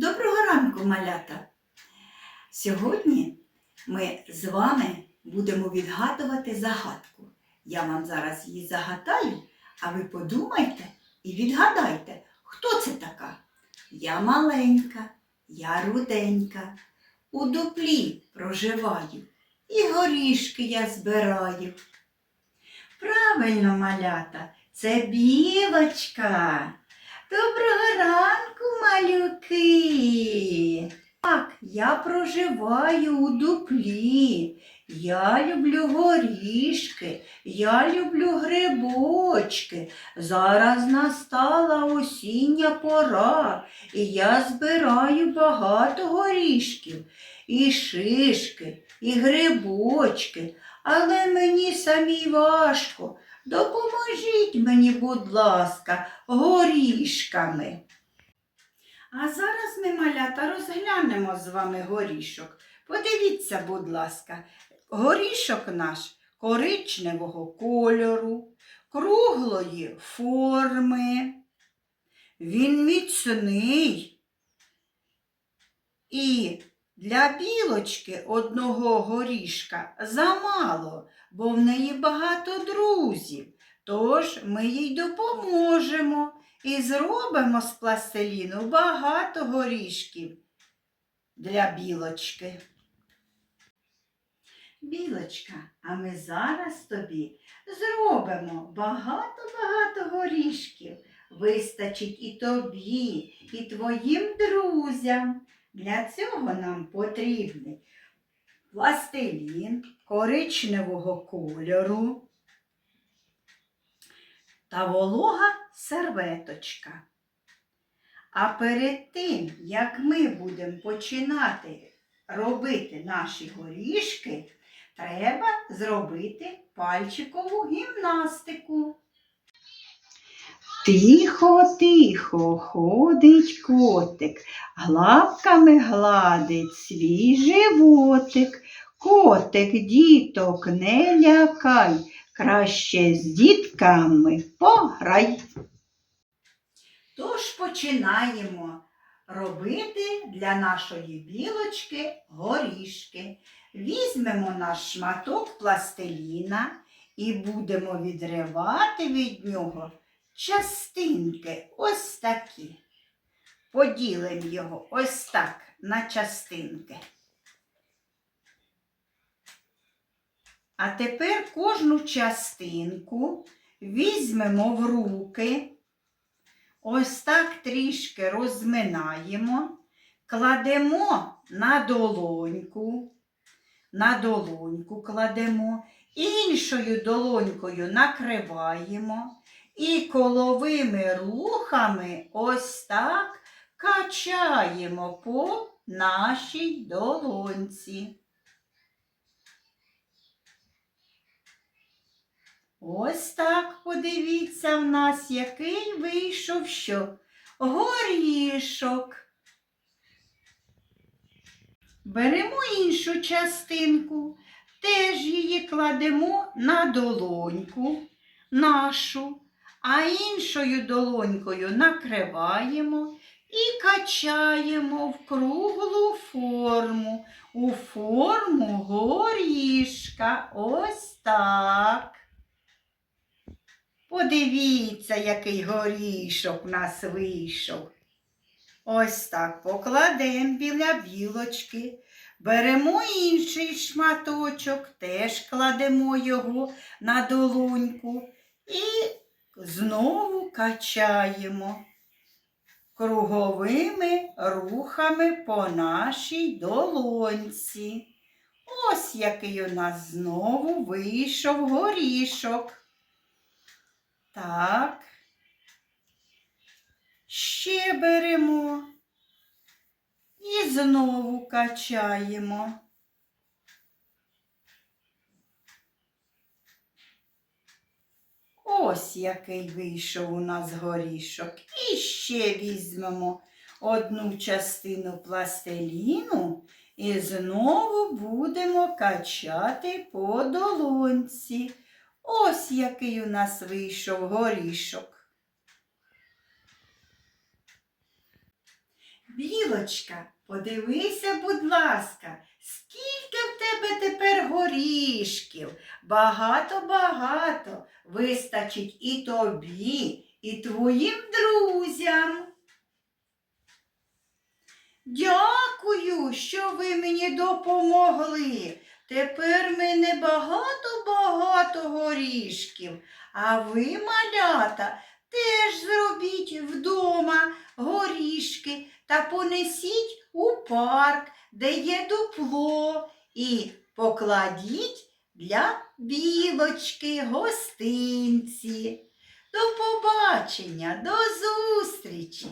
Доброго ранку, малята! Сьогодні ми з вами будемо відгадувати загадку. Я вам зараз її загадаю, а ви подумайте і відгадайте, хто це така? Я маленька, я руденька, у дуплі проживаю і горішки я збираю. Правильно, малята, це білочка. Доброго ранку, малюки. Так, я проживаю у дуплі. Я люблю горішки, я люблю грибочки. Зараз настала осіння пора, і я збираю багато горішків, і шишки, і грибочки, але мені самій важко. Допоможіть мені, будь ласка, горішками. А зараз ми, малята, розглянемо з вами горішок. Подивіться, будь ласка, горішок наш коричневого кольору, круглої форми. Він міцний. І для білочки одного горішка замало, бо в неї багато друзів. Тож ми їй допоможемо і зробимо з пластиліну багато горішків для білочки. Білочка, а ми зараз тобі зробимо багато-багато горішків. Вистачить і тобі, і твоїм друзям. Для цього нам потрібний пластилін коричневого кольору та волога серветочка. А перед тим, як ми будемо починати робити наші горішки, треба зробити пальчикову гімнастику. Тихо, тихо ходить котик, лапками гладить свій животик. Котик діток не лякай, краще з дітками пограй. Тож починаємо робити для нашої білочки горішки. Візьмемо наш шматок пластиліна і будемо відривати від нього частинки ось такі. Поділимо його ось так на частинки. А тепер кожну частинку візьмемо в руки, ось так трішки розминаємо, кладемо на долоньку, на долоньку кладемо, іншою долонькою накриваємо і коловими рухами ось так качаємо по нашій долонці. Ось так подивіться в нас, який вийшов що? Горішок. Беремо іншу частинку, теж її кладемо на долоньку нашу, а іншою долонькою накриваємо і качаємо в круглу форму, у форму горішка. Ось так. Подивіться, який горішок в нас вийшов. Ось так покладемо біля білочки. Беремо інший шматочок, теж кладемо його на долоньку і знову качаємо круговими рухами по нашій долоньці. Ось який у нас знову вийшов горішок. Так. Ще беремо і знову качаємо. Ось який вийшов у нас горішок. І ще візьмемо одну частину пластиліну і знову будемо качати по долонці. Ось який у нас вийшов горішок. Білочка подивися, будь ласка, скільки в тебе тепер горішків. Багато-багато вистачить і тобі, і твоїм друзям. Дякую, що ви мені допомогли. Тепер мене багато-багато горішків. А ви, малята, теж зробіть вдома горішки та понесіть у парк, де є дупло, і покладіть для білочки гостинці. До побачення, до зустрічі!